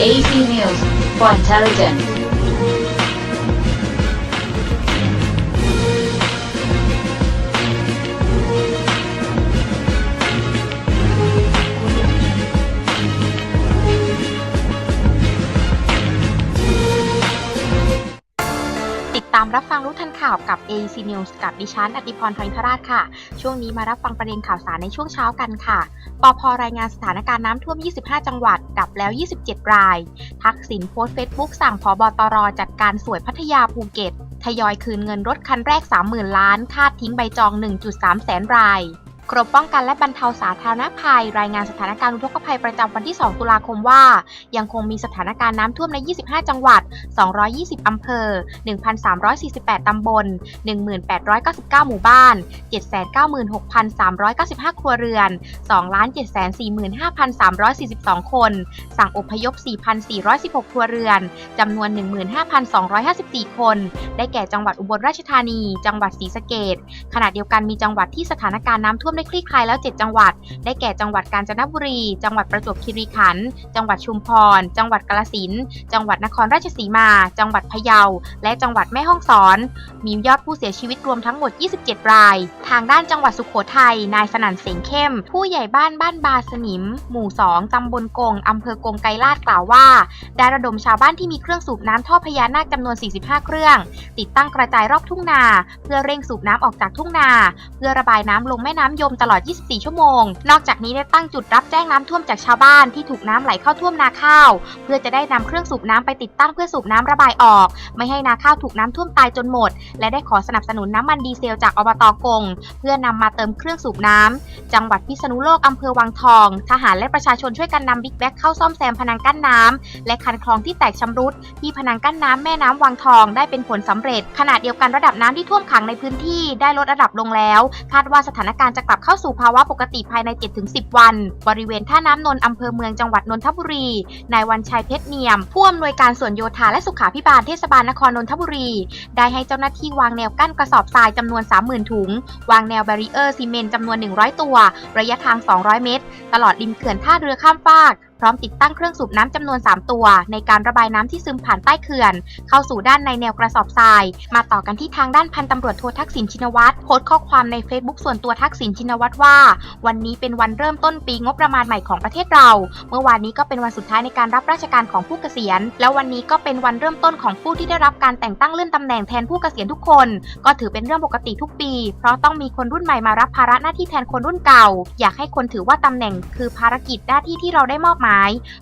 AP News for Intelligence. ข่าวกับ AC News กับดิฉันอติพรพรินทราชค่ะ ช่วงนี้มารับฟังประเด็นข่าวสารในช่วงเช้ากันค่ะปอพรายงานสถานการณ์น้ำท่วม 25 จังหวัด ดับแล้ว 27 ราย ทักษิณโพสต์เฟซบุ๊กสั่งพบตรจัดการสวยพัทยาภูเก็ต ทยอยคืนเงินรถคันแรก 30,000 ล้าน คาดทิ้งใบจอง 1.3 แสนราย กรมป้องกันและบรรเทาสาธารณภัย รายงานสถานการณ์อุทกภัยประจำวันที่ 2 ตุลาคมว่า ยังคงมีสถานการณ์น้ำท่วมใน 25 จังหวัด 220 อำเภอ 1,348 ตำบล 1,899 หมู่บ้าน 796,395 ครัวเรือน 2,745,342 คน สั่งอพยพ 4,416 ครัวเรือน จำนวน 15,254 คน ได้แก่จังหวัดอุบลราชธานี จังหวัดศรีสะเกษขณะเดียวกันมีจังหวัดที่สถานการณ์น้ำท่วมได้คลี่คลายแล้ว 7 จังหวัด ได้แก่จังหวัดกาญจนบุรี จังหวัดประจวบคีรีขันธ์ จังหวัดชุมพร จังหวัดกาฬสินธุ์ จังหวัดนครราชสีมา จังหวัดพะเยา และจังหวัดแม่ฮ่องสอน มียอดผู้เสียชีวิตรวมทั้งหมด 27 ราย ทางด้านจังหวัดสุขโขทัย นายสนั่นเสงเข้ม ผู้ใหญ่บ้านบ้านบาสนิม หมู่ 2 ตำบลกง อำเภอกงไกรลาดกล่าวว่า ได้ระดมชาวบ้านที่มีเครื่องสูบน้ำท่อพญานาคจำนวน 45 เครื่อง ติดตั้งกระจายรอบทุ่งนา เพื่อเร่งสูบน้ำออกจากทุ่งนา เพื่อระบายน้ำลงแม่น้ำยมตลอด 24 ชั่วโมง นอกจากนี้ได้ตั้งจุดรับแจ้งน้ำท่วมจากชาวบ้านที่ถูกน้ำไหลเข้าท่วมนาข้าว เพื่อจะได้นำเครื่องสูบน้ำไปติดตั้งเพื่อสูบน้ำระบายออก ไม่ให้นาข้าวถูกน้ำท่วมตายจนหมด และได้ขอสนับสนุนน้ำมันดีเซลจากอบตกง เพื่อนำมาเติมเครื่องสูบน้ำจังหวัดพิษณุโลกอำเภอวังทอง ทหารและประชาชนช่วยกันนำบิ๊กแบ็คเข้าซ่อมแซมพนังกั้นน้ำและคันคลองที่แตกชำรุดที่พนังกั้นน้ำแม่น้ำวังทองได้เป็นผลสำเร็จขณะเดียวกันระดับน้ำที่ท่วมขังในพื้นที่ได้ลดระดับลงแล้ว คาดว่าสถานการณ์จะกลับเข้าสู่ภาวะปกติภายใน 7-10 วัน บริเวณท่าน้ำนนท์อำเภอเมืองจังหวัดนนทบุรี นายวันชัยเพชรเนียม ผู้อำนวยการส่วนโยธาและสุขาพิบาลเทศบาลนครนนทบุรี ได้ให้เจ้าหน้าที่วางแนวกั้นกระสอบทรายจำนวน 30,000 ถุง วางแนวแบรีเออร์ซีเมนต์จำนวน 100 ตัว ระยะทาง 200 เมตร ตลอดริมเขื่อนท่าเรือข้ามฟาก พร้อมติดตั้งเครื่องสูบน้ำจำนวน 3 ตัว ในการระบายน้ำที่ซึมผ่านใต้เขื่อน เข้าสู่ด้านในแนวกระสอบทราย มาต่อกันที่ทางด้านพันตำรวจโททักษิณชินวัตรโพสต์ข้อความใน Facebook ส่วนตัวทักษิณชินวัตรว่า วันนี้เป็นวันเริ่มต้นปีงบประมาณใหม่ของประเทศเรา เมื่อวานนี้ก็เป็นวันสุดท้ายในการรับราชการของผู้เกษียณ แล้ววันนี้ก็เป็นวันเริ่มต้นของผู้ที่ได้รับการแต่งตั้งเลื่อนตำแหน่งแทนผู้เกษียณทุกคน ก็ถือเป็นเรื่องปกติทุกปี เพราะต้องมีคนรุ่นใหม่มารับภาระหน้าที่แทนคนรุ่นเก่า อยากให้คนถือว่าตำแหน่ง คือภารกิจหน้าที่ที่เราได้มอบหมาย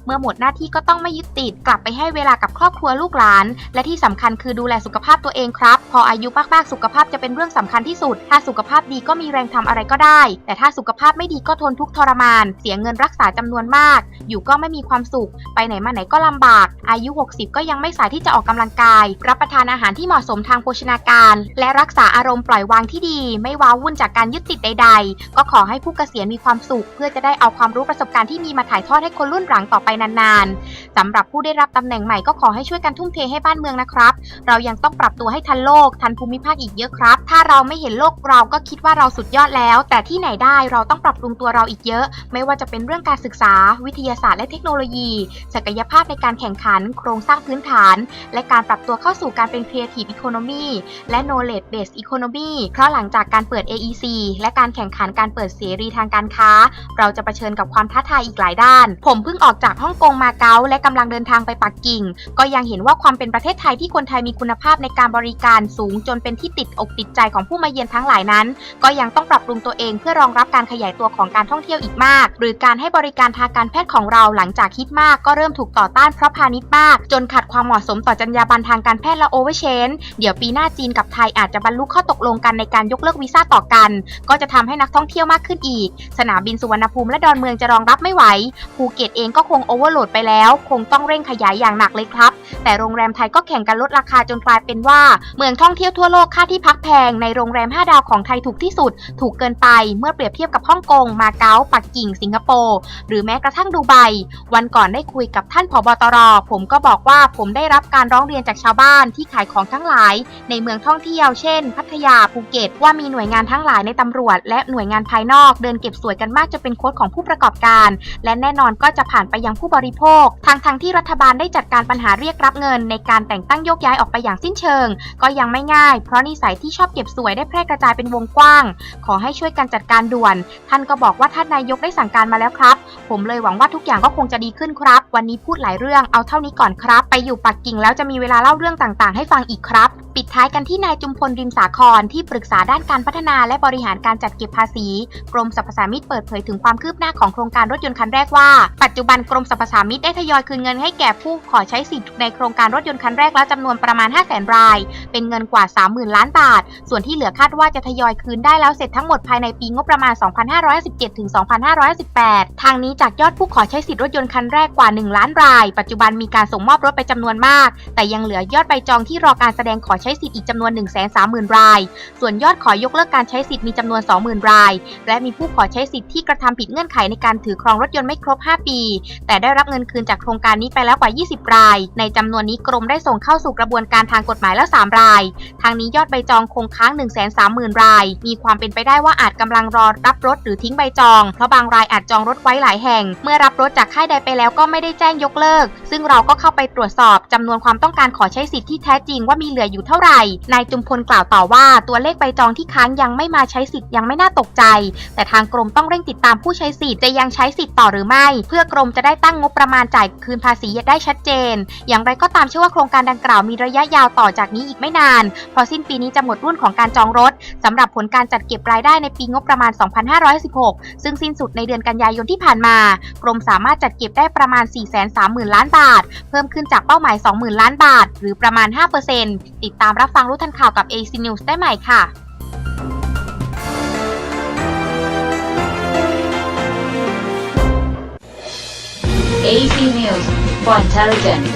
เมื่อหมดหน้าที่ก็ต้องไม่ยึดติดกลับไปให้เวลากับครอบครัวลูกหลาน และที่สำคัญคือดูแลสุขภาพตัวเองครับ พออายุมากๆสุขภาพจะเป็นเรื่องสำคัญที่สุด ถ้าสุขภาพดีก็มีแรงทำอะไรก็ได้ แต่ถ้าสุขภาพไม่ดีก็ทนทุกทรมาน เสียเงินรักษาจำนวนมาก อยู่ก็ไม่มีความสุข ไปไหนมาไหนก็ลำบาก อายุ 60 ก็ยังไม่สายที่จะออกกำลังกาย รับประทานอาหารที่เหมาะสมทางโภชนาการ และรักษาอารมณ์ปล่อยวางที่ดี ไม่ว้าวุ่นจากการยึดติดใด ๆ ก็ขอให้ผู้เกษียณมีความสุข เพื่อจะได้เอาความรู้ประสบการณ์ที่มีมาถ่ายทอดให้คนรุ่นุ่นหลังต่อไปนานๆสำหรับผู้ได้รับตำแหน่งใหม่ก็ขอให้ช่วยกันทุ่มเทให้บ้านเมืองนะครับ เรายังต้องปรับตัวให้ทันโลก ทันภูมิภาคอีกเยอะครับ ถ้าเราไม่เห็นโลกเราก็คิดว่าเราสุดยอดแล้ว แต่ที่ไหนได้เราต้องปรับปรุงตัวเราอีกเยอะ ไม่ว่าจะเป็นเรื่องการศึกษา วิทยาศาสตร์และเทคโนโลยี ศักยภาพในการแข่งขัน โครงสร้างพื้นฐาน และการปรับตัวเข้าสู่การเป็น Creative Economy และ Knowledge Based Economy เพราะหลังจากการเปิด AEC และการแข่งขันการเปิดเสรีทางการค้า เราจะเผชิญกับความท้าทายอีกหลายด้าน ผมเพิ่งออกจากฮ่องกงมาเก๊าและกำลังเดินทางไปปักกิ่ง ก็ยังเห็นว่าความเป็นประเทศไทยที่คนไทยมีคุณภาพในการบริการสูงจนเป็นที่ติดอกติดใจของผู้มาเยือนทั้งหลายนั้น ก็ยังต้องปรับปรุงตัวเองเพื่อรองรับการขยายตัวของการท่องเที่ยวอีกมาก หรือการให้บริการทางการแพทย์ของเราหลังจากฮิตมาก ก็เริ่มถูกต่อต้านเพราะพาณิชย์มาก จนขัดความเหมาะสมต่อจรรยาบรรณทางการแพทย์และโอเวอร์เชนเดี๋ยวปีหน้าจีนกับไทยอาจจะบรรลุข้อตกลงกันในการยกเลิกวีซ่าต่อกัน ก็จะทำให้นักท่องเที่ยวมากขึ้นอีก สนามบินสุวรรณภูมิและดอนเมืองจะรองรับไม่ไหวภูเก็ตเองก็คงโอเวอร์โหลดไปแล้ว คงต้องเร่งขยายอย่างหนักเลยครับ แต่โรงแรมไทยก็แข่งกันลดราคาจนกลายเป็นว่า เมืองท่องเที่ยวทั่วโลกค่าที่พักแพงในโรงแรม 5 ดาวของไทยถูกที่สุด ถูกเกินไปเมื่อเปรียบเทียบกับฮ่องกง มาเก๊า ปักกิ่ง สิงคโปร์หรือแม้กระทั่งดูไบ วันก่อนได้คุยกับท่านผบตร ผมก็บอกว่าผมได้รับการร้องเรียนจากชาวบ้านที่ขายของทั้งหลาย ในเมืองท่องเที่ยวเช่น พัทยาภูเก็ตว่ามีหน่วยงานทั้งหลายในตำรวจ และหน่วยงานภายนอก เดินเก็บสวยกันมากจนเป็นโค้ดของผู้ประกอบการ และแน่นอนก็จะผ่านไปยังผู้บริโภค ทางทางที่รัฐบาลได้จัดการปัญหาเรียกรับเงิน ในการแต่งตั้งโยกย้ายออกไปอย่างสิ้นเชิง ก็ยังไม่ง่าย เพราะนิสัยที่ชอบเก็บสวยได้แพร่กระจายเป็นวงกว้าง ขอให้ช่วยกันจัดการด่วน ท่านก็บอกว่าท่านนายกได้สั่งการมาแล้วครับ ผมเลยหวังว่าทุกอย่างก็คงจะดีขึ้นครับ วันนี้พูดหลายเรื่องเอาเท่านี้ก่อนครับ ไปอยู่ปักกิ่งแล้วจะมีเวลาเล่าเรื่องต่างๆ ให้ฟังอีกครับ ดท้ายกันที่นายจุมพลริมสาครที่ปรึกษาด้านการพัฒนาและบริหารการจัดเก็บภาษี กรมสรรพสามิตเปิดเผยถึงความคืบหน้าของโครงการรถยนต์คันแรกว่า ปัจจุบันกรมสรรพสามิตได้ทยอยคืนเงินให้แก่ผู้ขอใช้สิทธิ์ในโครงการรถยนต์คันแรกแล้วจำนวนประมาณ 5 0 0 0 0 0 ราย เป็นเงินกว่า 30,000 ล้านบาท ส่วนที่เหลือคาดว่าจะทยอยคืนได้แล้วเสร็จทั้งหมดภายในปีงบประมาณ 2517ถึง2518 ทางนี้จากยอดผู้ขอใช้สิทธิ์รถยนต์คันแรกกว่า 1 ล้านราย ปัจจุบันมีการส่งมอบรถไปจำนวนมาก แต่ยังเหลือยอดใบจองที่รอการแสดงขอใช้สิทธิ์อีกจำนวน 130,000 ราย ส่วนยอดขอยกเลิกการใช้สิทธิ์มีจำนวน 20,000 ราย และมีผู้ขอใช้สิทธิ์ที่กระทำผิดเงื่อนไขในการถือครองรถยนต์ไม่ครบ 5 ปี แต่ได้รับเงินคืนจากโครงการนี้ไปแล้วกว่า 20 ราย ในจำนวนนี้กรมได้ส่งเข้าสู่กระบวนการทางกฎหมายแล้ว 3 ราย ทางนี้ยอดใบจองคงค้าง 130,000 ราย มีความเป็นไปได้ว่าอาจกำลังรอรับรถหรือทิ้งใบจอง เพราะบางรายอาจจองรถไว้หลายแห่ง เมื่อรับรถจากค่ายใดไปแล้วก็ไม่ได้แจ้งยกเลิก ซึ่งเราก็เข้าไปตรวจสอบจำนวนความต้องการขอใช้สิทธิ์ที่แท้จริงว่ามีเหลืออยู่เท่าไหร่ นายจุมพลกล่าวต่อว่าตัวเลขใบจองที่ค้างยังไม่มาใช้สิทธิ์ยังไม่น่าตกใจ แต่ทางกรมต้องเร่งติดตามผู้ใช้สิทธิ์จะยังใช้สิทธิ์ต่อหรือไม่ เพื่อกรมจะได้ตั้งงบประมาณจ่ายคืนภาษีได้ชัดเจน อย่างไรก็ตามเชื่อว่าโครงการดังกล่าวมีระยะยาวต่อจากนี้อีกไม่นานพราะสิ้นปีนี้จะหมดรุ่นของการจองรถสำหรับผลการจัดเก็บรายได้ในปีงบประมาณ 2516 ซึ่งสิ้นสุดในเดือนกันยายนที่ผ่านมา กรมสามารถจัดเก็บได้ประมาณ 430,000 ล้านบาท เพิ่มขึ้นจากเป้าหมาย 20,000 ล้านบาท หรือประมาณ 5%ติดตามรับฟังรู้ทันข่าวกับ AC News ได้ใหม่ค่ะ AC News for Intelligence.